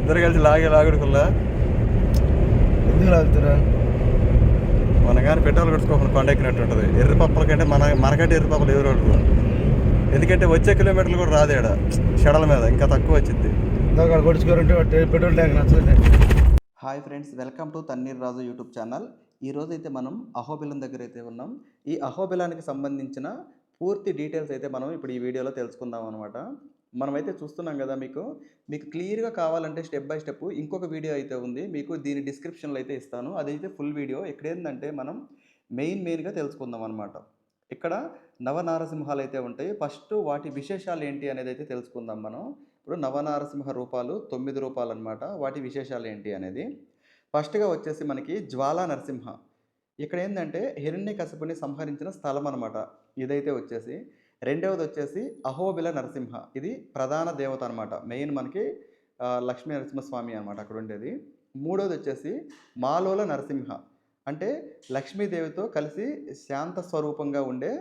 ఇద్దరు కలిసి లాగే లాగుడుకుల్లా. ఎందుకు లాగుతారా? మన కానీ పెట్రోల్ కొట్టుకోకుండా కొండ ఎక్కినట్టు ఉంటుంది ఎర్రి పప్పల కంటే మన మనకంటే ఎర్రి పప్పలు ఎవరు ఎందుకంటే వచ్చే కిలోమీటర్లు కూడా రాదు ఈడ. షడల మీద ఇంకా తక్కువ వచ్చింది పెట్రోల్ ట్యాంక్ నచ్చలేదు. Hi friends welcome to Thanneer Raju YouTube channel. ఈరోజు అయితే మనం అహోబిలం దగ్గర అయితే ఉన్నాం. ఈ అహోబిలానికి సంబంధించిన పూర్తి డీటెయిల్స్ అయితే మనం ఇప్పుడు ఈ వీడియోలో తెలుసుకుందాం అనమాట మనమైతే చూస్తున్నాం కదా మీకు. మీకు క్లియర్గా కావాలంటే స్టెప్ బై స్టెప్ ఇంకొక వీడియో అయితే ఉంది. మీకు దీని డిస్క్రిప్షన్లో అయితే ఇస్తాను. అదైతే ఫుల్ వీడియో. ఇక్కడ ఏంటంటే మనం మెయిన్ మెయిన్గా తెలుసుకుందాం అనమాట ఇక్కడ నవనారసింహాలు అయితే ఉంటాయి. ఫస్ట్ వాటి విశేషాలు ఏంటి అనేది అయితే తెలుసుకుందాం మనం. ఇప్పుడు నవనారసింహ రూపాలు తొమ్మిది రూపాలు అనమాట వాటి విశేషాలు ఏంటి అనేది. ఫస్ట్గా వచ్చేసి మనకి జ్వాలా నరసింహ. ఇక్కడ ఏంటంటే హిరణ్య కశపుని సంహరించిన స్థలం అనమాట ఇదైతే వచ్చేసి. రెండవది వచ్చేసి అహోబిల నరసింహ. ఇది ప్రధాన దేవత అనమాట మెయిన్ మనకి లక్ష్మీ నరసింహస్వామి అనమాట అక్కడ ఉండేది మూడవది వచ్చేసి మాలోల నరసింహ. అంటే లక్ష్మీదేవితో కలిసి శాంత స్వరూపంగా ఉండే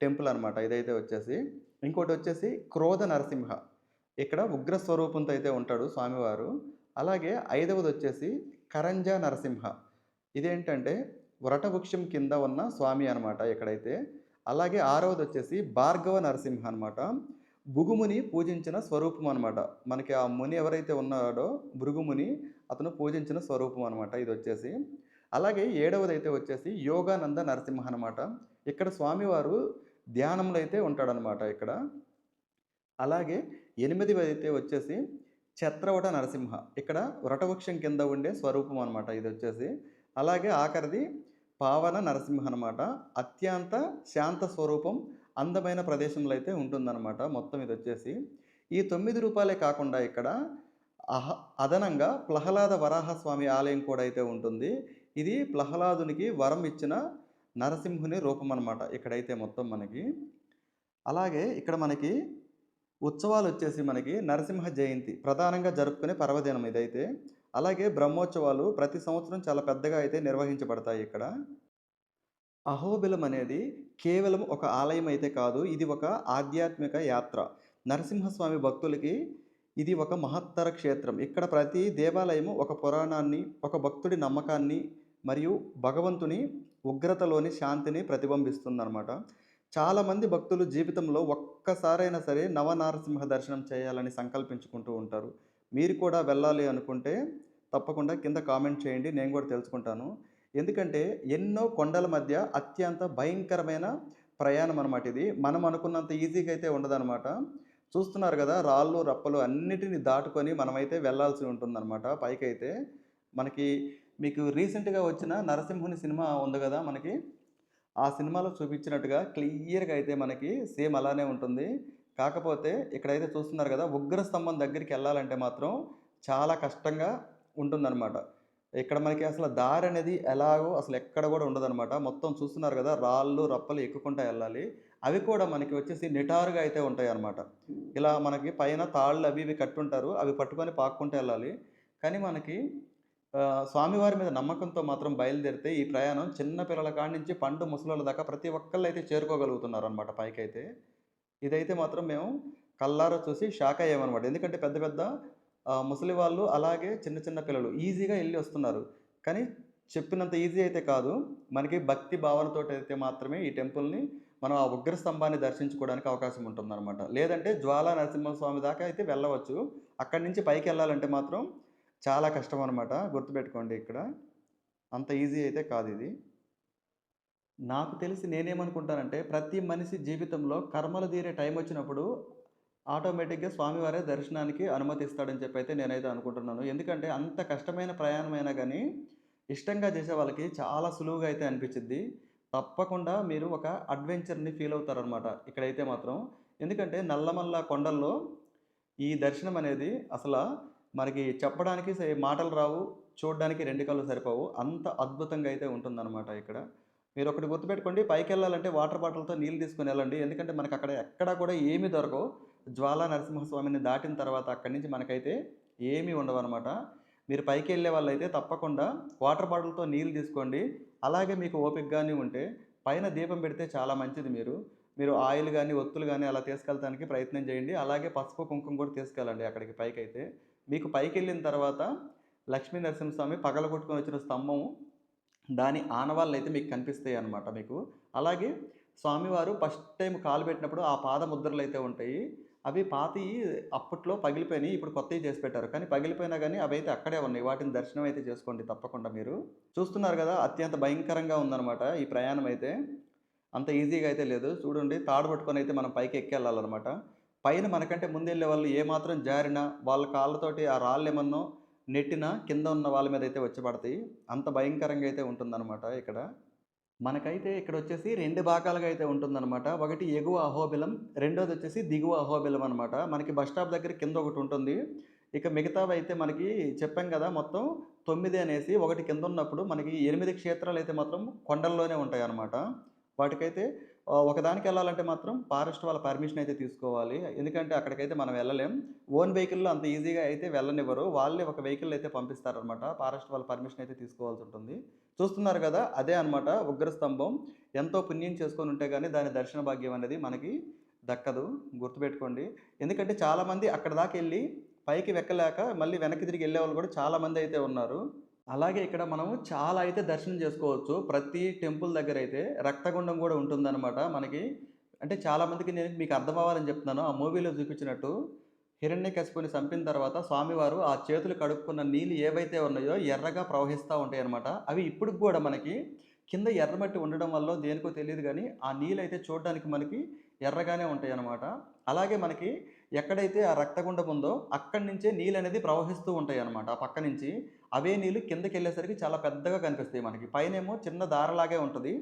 టెంపుల్ అనమాట ఇదైతే వచ్చేసి. ఇంకోటి వచ్చేసి క్రోధ నరసింహ. ఇక్కడ ఉగ్ర స్వరూపంతో అయితే ఉంటాడు స్వామివారు. అలాగే ఐదవది వచ్చేసి కరంజా నరసింహ. ఇదేంటంటే వృటవృక్షం కింద ఉన్న స్వామి అనమాట ఇక్కడైతే అలాగే ఆరవది వచ్చేసి భార్గవ నరసింహ అనమాట భృగుముని పూజించిన స్వరూపం అనమాట మనకి ఆ ముని ఎవరైతే ఉన్నాడో భృగుముని అతను పూజించిన స్వరూపం అనమాట ఇది వచ్చేసి. అలాగే ఏడవది అయితే వచ్చేసి యోగానంద నరసింహ అనమాట ఇక్కడ స్వామివారు ధ్యానంలో అయితే ఉంటాడనమాట ఇక్కడ. అలాగే ఎనిమిది అయితే వచ్చేసి ఛత్రవట నరసింహ. ఇక్కడ వ్రటవృక్షం కింద ఉండే స్వరూపం అనమాట ఇది వచ్చేసి. అలాగే ఆఖరిది పావన నరసింహ అనమాట అత్యంత శాంత స్వరూపం అందమైన ప్రదేశంలో అయితే ఉంటుందన్నమాట మొత్తం ఇది వచ్చేసి. ఈ తొమ్మిది రూపాయలే కాకుండా ఇక్కడ అహ అదనంగా ప్రహ్లాద వరాహస్వామి ఆలయం కూడా అయితే ఉంటుంది. ఇది ప్రహ్లాదునికి వరం ఇచ్చిన నరసింహుని రూపం అనమాట ఇక్కడైతే మొత్తం మనకి. అలాగే ఇక్కడ మనకి ఉత్సవాలు వచ్చేసి మనకి నరసింహ జయంతి ప్రధానంగా జరుపుకునే పర్వదినం ఇదైతే. అలాగే బ్రహ్మోత్సవాలు ప్రతి సంవత్సరం చాలా పెద్దగా అయితే నిర్వహించబడతాయి ఇక్కడ. అహోబిలం అనేది కేవలం ఒక ఆలయం అయితే కాదు ఇది ఒక ఆధ్యాత్మిక యాత్ర. నరసింహస్వామి భక్తులకి ఇది ఒక మహత్తర క్షేత్రం. ఇక్కడ ప్రతి దేవాలయము ఒక పురాణాన్ని ఒక భక్తుడి నమ్మకాన్ని మరియు భగవంతుని ఉగ్రతలోని శాంతిని ప్రతిబింబిస్తుందన్నమాట. చాలామంది భక్తులు జీవితంలో ఒక్కసారైనా సరే నవనారసింహ దర్శనం చేయాలని సంకల్పించుకుంటూ ఉంటారు. మీరు కూడా వెళ్ళాలి అనుకుంటే తప్పకుండా కింద కామెంట్ చేయండి నేను కూడా తెలుసుకుంటాను. ఎందుకంటే ఎన్నో కొండల మధ్య అత్యంత భయంకరమైన ప్రయాణం అనమాట ఇది. మనం అనుకున్నంత ఈజీగా అయితే ఉండదన్నమాట. చూస్తున్నారు కదా రాళ్ళు రప్పలు అన్నిటిని దాటుకొని మనమైతే వెళ్ళాల్సి ఉంటుందన్నమాట పైకైతే. మనకి మీకు రీసెంట్గా వచ్చిన నరసింహుని సినిమా ఉంది కదా మనకి. ఆ సినిమాలో చూపించినట్టుగా క్లియర్గా అయితే మనకి సేమ్ అలానే ఉంటుంది. కాకపోతే ఇక్కడైతే చూస్తున్నారు కదా ఉగ్ర స్తంభం దగ్గరికి వెళ్ళాలంటే మాత్రం చాలా కష్టంగా ఉంటుందన్నమాట. ఇక్కడ మనకి అసలు దారి అనేది ఎలాగో అసలు ఎక్కడ కూడా ఉండదన్నమాట. మొత్తం చూస్తున్నారు కదా రాళ్ళు రప్పలు ఎక్కుకుంటా వెళ్ళాలి. అవి కూడా మనకి వచ్చేసి నిటారుగా అయితే ఉంటాయి అన్నమాట ఇలా మనకి పైన తాళ్ళు అవి ఇవి కట్టుంటారు అవి పట్టుకొని పాక్కుంటూ వెళ్ళాలి. కానీ మనకి స్వామివారి మీద నమ్మకంతో మాత్రం బయలుదేరితే ఈ ప్రయాణం చిన్న పిల్లల కాడి నుంచి పండు ముసలోళ్ళ దాకా ప్రతి ఒక్కళ్ళు అయితే చేరుకోగలుగుతున్నారు అనమాట పైకైతే. ఇదైతే మాత్రం మేము కల్లారా చూసి షాక్ అయ్యామన్నమాట. ఎందుకంటే పెద్ద పెద్ద ముసలి వాళ్ళు అలాగే చిన్న చిన్న పిల్లలు ఈజీగా వెళ్ళి వస్తున్నారు. కానీ చెప్పినంత ఈజీ అయితే కాదు. మనకి భక్తి భావనతో అయితే మాత్రమే ఈ టెంపుల్ని మనం ఆ ఉగ్ర స్తంభాన్ని దర్శించుకోవడానికి అవకాశం ఉంటుందన్నమాట. లేదంటే జ్వాలా నరసింహస్వామి దాకా అయితే వెళ్ళవచ్చు. అక్కడి నుంచి పైకి వెళ్ళాలంటే మాత్రం చాలా కష్టం అనమాట గుర్తుపెట్టుకోండి ఇక్కడ. అంత ఈజీ అయితే కాదు ఇది. నాకు తెలిసి నేనేమనుకుంటానంటే ప్రతి మనిషి జీవితంలో కర్మలు తీరే టైం వచ్చినప్పుడు ఆటోమేటిక్గా స్వామివారే దర్శనానికి అనుమతిస్తాడని చెప్పి అయితే నేనైతే అనుకుంటున్నాను. ఎందుకంటే అంత కష్టమైన ప్రయాణమైనా కానీ ఇష్టంగా చేసే వాళ్ళకి చాలా సులువుగా అయితే అనిపించింది తప్పకుండా మీరు ఒక అడ్వెంచర్ని ఫీల్ అవుతారనమాట ఇక్కడైతే మాత్రం. ఎందుకంటే నల్లమల్ల కొండల్లో ఈ దర్శనం అనేది అసలు మనకి చెప్పడానికి మాటలు రావు చూడడానికి రెండు కళ్ళు సరిపోవు అంత అద్భుతంగా అయితే ఉంటుందన్నమాట ఇక్కడ. మీరు ఒకటి గుర్తుపెట్టుకోండి పైకి వెళ్ళాలంటే వాటర్ బాటిల్తో నీళ్ళు తీసుకొని వెళ్ళండి. ఎందుకంటే మనకు అక్కడ ఎక్కడా కూడా ఏమీ దొరకవు. జ్వాలా నరసింహస్వామిని దాటిన తర్వాత అక్కడి నుంచి మనకైతే ఏమీ ఉండవు అనమాట మీరు పైకి వెళ్ళే వాళ్ళైతే తప్పకుండా వాటర్ బాటిల్తో నీళ్ళు తీసుకోండి. అలాగే మీకు ఓపిక కానీ ఉంటే పైన దీపం పెడితే చాలా మంచిది మీరు. మీరు ఆయిల్ కానీ ఒత్తులు కానీ అలా తీసుకెళ్ళడానికి ప్రయత్నం చేయండి. అలాగే పసుపు కుంకుమ కూడా తీసుకెళ్ళండి అక్కడికి పైకి అయితే మీకు పైకి వెళ్ళిన తర్వాత లక్ష్మీ నరసింహస్వామి పగల కొట్టుకొని వచ్చిన స్తంభం దాని ఆనవాళ్ళు అయితే మీకు కనిపిస్తాయి అనమాట మీకు. అలాగే స్వామివారు ఫస్ట్ టైం కాలు పెట్టినప్పుడు ఆ పాద ముద్రలు అయితే ఉంటాయి. అవి పాతి అప్పట్లో పగిలిపోయినాయి ఇప్పుడు కొత్తవి చేసి పెట్టారు. కానీ పగిలిపోయినా కానీ అవి అయితే అక్కడే ఉన్నాయి. వాటిని దర్శనం అయితే చేసుకోండి తప్పకుండా మీరు. చూస్తున్నారు కదా అత్యంత భయంకరంగా ఉందన్నమాట ఈ ప్రయాణం అయితే. అంత ఈజీగా అయితే లేదు. చూడండి తాడు పట్టుకొని అయితే మనం పైకి ఎక్కెళ్ళాలన్నమాట. పైన మనకంటే ముందు వెళ్ళే వాళ్ళు ఏమాత్రం జారినా వాళ్ళ కాళ్ళతోటి ఆ రాళ్ళు ఏమన్నో నెట్టిన కింద ఉన్న వాళ్ళ మీద అయితే వచ్చి పడతాయి. అంత భయంకరంగా అయితే ఉంటుందన్నమాట ఇక్కడ. మనకైతే ఇక్కడ వచ్చేసి రెండు భాగాలుగా అయితే ఉంటుందన్నమాట. ఒకటి ఎగువ అహోబిలం రెండోది వచ్చేసి దిగువ అహోబిలం అనమాట మనకి బస్ స్టాప్ దగ్గర కింద ఒకటి ఉంటుంది. ఇక మిగతావి అయితే మనకి చెప్పాం కదా మొత్తం తొమ్మిది అనేసి ఒకటి కింద ఉన్నప్పుడు మనకి ఎనిమిది క్షేత్రాలు అయితే మాత్రం కొండల్లోనే ఉంటాయి అన్నమాట వాటికైతే ఒకదానికి వెళ్ళాలంటే మాత్రం ఫారెస్ట్ వాళ్ళ పర్మిషన్ అయితే తీసుకోవాలి. ఎందుకంటే అక్కడికైతే మనం వెళ్ళలేం. ఓన్ వెహికల్లో అంత ఈజీగా అయితే వెళ్ళనివ్వరు. వాళ్ళే ఒక వెహికల్ అయితే పంపిస్తారనమాట ఫారెస్ట్ వాళ్ళ పర్మిషన్ అయితే తీసుకోవాల్సి ఉంటుంది. చూస్తున్నారు కదా అదే అనమాట ఉగ్రస్తంభం ఎంతో పుణ్యం చేసుకొని ఉంటే కానీ దాని దర్శన భాగ్యం అనేది మనకి దక్కదు. గుర్తుపెట్టుకోండి. ఎందుకంటే చాలామంది అక్కడ దాకా వెళ్ళి పైకి వెక్కలేక మళ్ళీ వెనక్కి తిరిగి వెళ్ళే వాళ్ళు కూడా చాలామంది అయితే ఉన్నారు. అలాగే ఇక్కడ మనం చాలా అయితే దర్శనం చేసుకోవచ్చు. ప్రతి టెంపుల్ దగ్గర అయితే రక్తగుండం కూడా ఉంటుందన్నమాట మనకి. అంటే చాలామందికి నేను మీకు అర్థం అవ్వాలని చెప్తున్నాను. ఆ మూవీలో చూపించినట్టు హిరణ్య హిరణ్యకశిపుని చంపిన తర్వాత స్వామివారు ఆ చేతులు కడుక్కున్న నీళ్ళు ఏవైతే ఉన్నాయో ఎర్రగా ప్రవహిస్తూ ఉంటాయి అనమాట అవి ఇప్పుడు కూడా మనకి కింద ఎర్రమట్టి ఉండడం వల్ల దేనికో తెలియదు కానీ ఆ నీళ్ళు అయితే చూడడానికి మనకి ఎర్రగానే ఉంటాయి అనమాట అలాగే మనకి ఎక్కడైతే ఆ రక్తగుండం ఉందో అక్కడి నుంచే నీళ్ళు అనేది ప్రవహిస్తూ ఉంటాయి అనమాట ఆ పక్క నుంచి అవే నీళ్ళు కిందకి వెళ్ళేసరికి చాలా పెద్దగా కనిపిస్తాయి మనకి. పైనేమో చిన్న దారలాగే ఉంటుంది.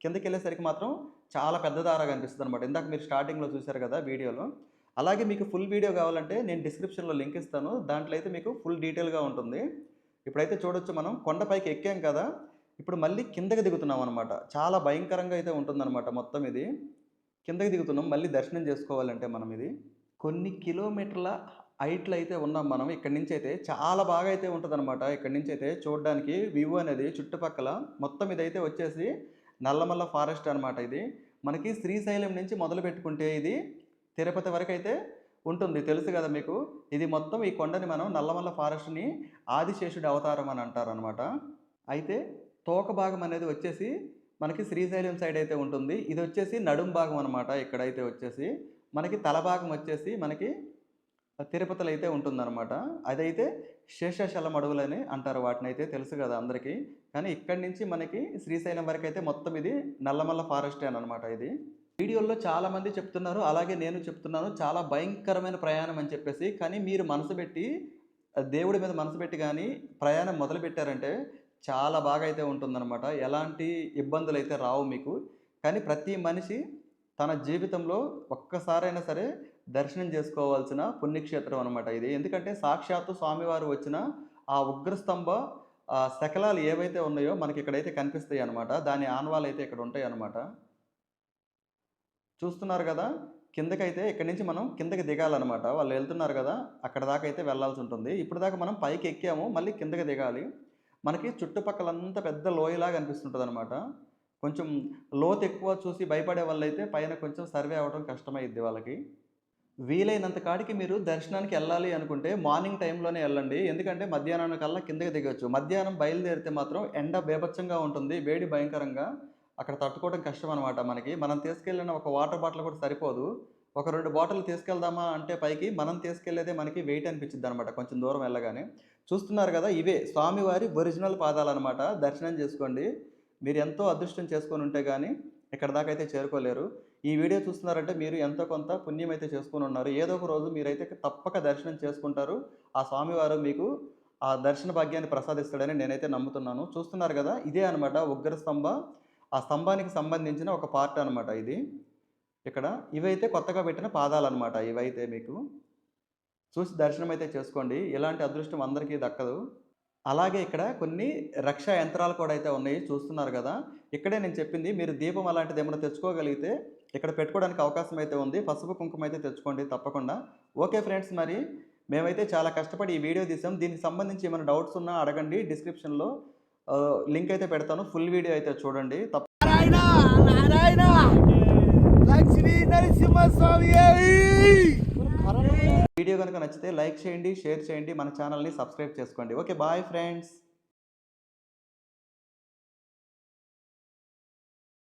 కిందకి వెళ్ళేసరికి మాత్రం చాలా పెద్ద దార కనిపిస్తుంది అనమాట ఇందాక మీరు స్టార్టింగ్లో చూశారు కదా వీడియోలో. అలాగే మీకు ఫుల్ వీడియో కావాలంటే నేను డిస్క్రిప్షన్లో లింక్ ఇస్తాను. దాంట్లో అయితే మీకు ఫుల్ డీటెయిల్గా ఉంటుంది. ఇప్పుడైతే చూడొచ్చు మనం. కొండపైకి ఎక్కాం కదా. ఇప్పుడు మళ్ళీ కిందకి దిగుతున్నాం అనమాట చాలా భయంకరంగా అయితే ఉంటుందన్నమాట మొత్తం ఇది. కిందకి దిగుతున్నాం. మళ్ళీ దర్శనం చేసుకోవాలంటే మనం ఇది. కొన్ని కిలోమీటర్ల హైట్లో అయితే ఉన్నాం మనం. ఇక్కడి నుంచి అయితే చాలా బాగా అయితే ఉంటుందన్నమాట. ఇక్కడి నుంచి అయితే చూడడానికి వ్యూ అనేది చుట్టుపక్కల మొత్తం ఇదైతే వచ్చేసి నల్లమల్ల ఫారెస్ట్ అనమాట ఇది. మనకి శ్రీశైలం నుంచి మొదలు పెట్టుకుంటే ఇది తిరుపతి వరకు అయితే ఉంటుంది. తెలుసు కదా మీకు? ఇది మొత్తం ఈ కొండని మనం నల్లమల్ల ఫారెస్ట్ని ఆదిశేషుడి అవతారం అని అంటారనమాట అయితే తోక భాగం అనేది వచ్చేసి మనకి శ్రీశైలం సైడ్ అయితే ఉంటుంది. ఇది వచ్చేసి నడుం భాగం అనమాట ఇక్కడైతే వచ్చేసి మనకి తలభాగం వచ్చేసి మనకి తిరుపతిలో అయితే ఉంటుందన్నమాట. అదైతే శేషాచలం అడవులని అంటారు. వాటిని అయితే తెలుసు కదా అందరికీ. కానీ ఇక్కడి నుంచి మనకి శ్రీశైలం వరకు అయితే మొత్తం ఇది నల్లమల్ల ఫారెస్ట్ అని అనమాట ఇది. వీడియోల్లో చాలామంది చెప్తున్నారు. అలాగే నేను చెప్తున్నాను. చాలా భయంకరమైన ప్రయాణం అని చెప్పేసి. కానీ మీరు మనసు పెట్టి దేవుడి మీద మనసు పెట్టి కానీ ప్రయాణం మొదలు పెట్టారంటే చాలా బాగా అయితే ఉంటుందన్నమాట. ఎలాంటి ఇబ్బందులు అయితే రావు మీకు. కానీ ప్రతి మనిషి తన జీవితంలో ఒక్కసారైనా సరే దర్శనం చేసుకోవాల్సిన పుణ్యక్షేత్రం అనమాట ఇది. ఎందుకంటే సాక్షాత్తు స్వామివారు వచ్చిన ఆ ఉగ్రస్తంభ శకలాలు ఏవైతే ఉన్నాయో మనకి ఇక్కడైతే కనిపిస్తాయి అనమాట దాని ఆనవాలు అయితే ఇక్కడ ఉంటాయి అనమాట చూస్తున్నారు కదా కిందకైతే ఇక్కడి నుంచి మనం కిందకి దిగాలన్నమాట. వాళ్ళు వెళ్తున్నారు కదా అక్కడ దాకా అయితే వెళ్ళాల్సి ఉంటుంది. ఇప్పుడు దాకా మనం పైకి ఎక్కాము మళ్ళీ కిందకి దిగాలి. మనకి చుట్టుపక్కలంతా పెద్ద లోయలాగా అనిపిస్తుంటుంది అనమాట కొంచెం లోతు ఎక్కువ చూసి భయపడే వాళ్ళైతే పైన కొంచెం సర్వే అవ్వడం కష్టమైద్ది వాళ్ళకి. వీలైనంత కాడికి మీరు దర్శనానికి వెళ్ళాలి అనుకుంటే మార్నింగ్ టైంలోనే వెళ్ళండి. ఎందుకంటే మధ్యాహ్నం కల్లా కిందకి దిగవచ్చు మధ్యాహ్నం బయలుదేరితే మాత్రం ఎండ బేభత్సంగా ఉంటుంది వేడి భయంకరంగా. అక్కడ తట్టుకోవడం కష్టం అనమాట మనకి. మనం తీసుకెళ్ళిన ఒక వాటర్ బాటిల్ కూడా సరిపోదు. ఒక రెండు బాటిల్ తీసుకెళ్దామా అంటే పైకి మనం తీసుకెళ్ళేదే మనకి వెయిట్ అనిపించింది అనమాట కొంచెం దూరం వెళ్ళగానే. చూస్తున్నారు కదా ఇవే స్వామివారి ఒరిజినల్ పాదాలు అనమాట దర్శనం చేసుకోండి. మీరు ఎంతో అదృష్టం చేసుకొని ఉంటే కానీ ఇక్కడ దాకా అయితే చేరుకోలేరు. ఈ వీడియో చూస్తున్నారంటే మీరు ఎంతో కొంత పుణ్యం అయితే చేసుకొని ఉన్నారు. ఏదో ఒక రోజు మీరైతే తప్పక దర్శనం చేసుకుంటారు. ఆ స్వామివారు మీకు ఆ దర్శన భాగ్యాన్ని ప్రసాదిస్తాడని నేనైతే నమ్ముతున్నాను. చూస్తున్నారు కదా ఇదే అనమాట ఉగ్ర స్తంభ. ఆ స్తంభానికి సంబంధించిన ఒక పార్ట్ అనమాట ఇది. ఇక్కడ ఇవైతే కొత్తగా పెట్టిన పాదాలు అనమాట ఇవైతే మీకు. చూసి దర్శనం అయితే చేసుకోండి. ఇలాంటి అదృష్టం అందరికీ దక్కదు. అలాగే ఇక్కడ కొన్ని రక్షా యంత్రాలు కూడా అయితే ఉన్నాయి. చూస్తున్నారు కదా. ఇక్కడే నేను చెప్పింది మీరు దీపం అలాంటిది ఏమైనా తెచ్చుకోగలిగితే ఇక్కడ పెట్టుకోవడానికి అవకాశం అయితే ఉంది. పసుపు కుంకుమ అయితే తెచ్చుకోండి తప్పకుండా. ఓకే ఫ్రెండ్స్ మరి మేమైతే చాలా కష్టపడి ఈ వీడియో తీసాం. దీనికి సంబంధించి ఏమైనా డౌట్స్ ఉన్నా అడగండి. డిస్క్రిప్షన్లో లింక్ అయితే పెడతాను. ఫుల్ వీడియో అయితే చూడండి. తప్ప నారాయణ నారాయణ. లక్ష్మీ నరసింహస్వామి వీడియో కనుక నచ్చితే లైక్ చేయండి షేర్ చేయండి మన ఛానల్ని సబ్స్క్రైబ్ చేసుకోండి. Okay bye friends.